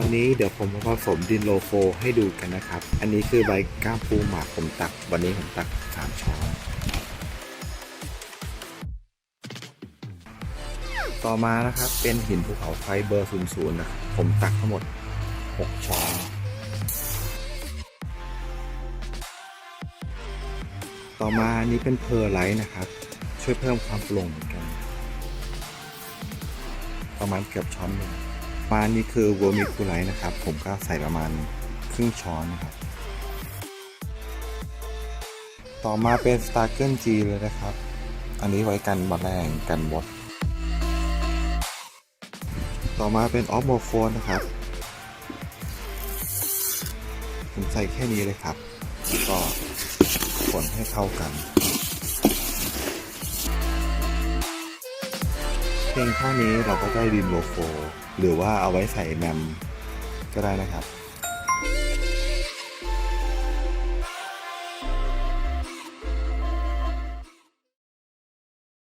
วันนี้เดี๋ยวผมมาผสมดินโลโฟให้ดูกันนะครับ อันนี้คือใบก้ามปูหมากผมตัก วันนี้ผมตัก 3 ช้อน ต่อมานะครับเป็นหินภูเขาไฟเบอร์00นะครับผมตักทั้งหมด 6 ช้อน ต่อมาอันนี้เป็นเพอร์ไลท์นะครับ ช่วยเพิ่มความโปร่งเหมือนกัน ประมาณเกือบช้อนหนึ่ง มาอันนี้คือเวอร์มิคูไลท์นะครับ ผมก็ใส่ประมาณครึ่งช้อนนะครับ ต่อมาเป็นสตาร์เกิลจีเลยนะครับ อันนี้ไว้กันแมลงกันมดต่อมาเป็นออฟโมโฟนนะครับ ผมใส่แค่นี้เลยครับ ก็คนให้เข้ากัน เพียงเท่านี้เราก็ได้ดินโลโฟหรือว่าเอาไว้ใส่แมมก็ได้นะครับ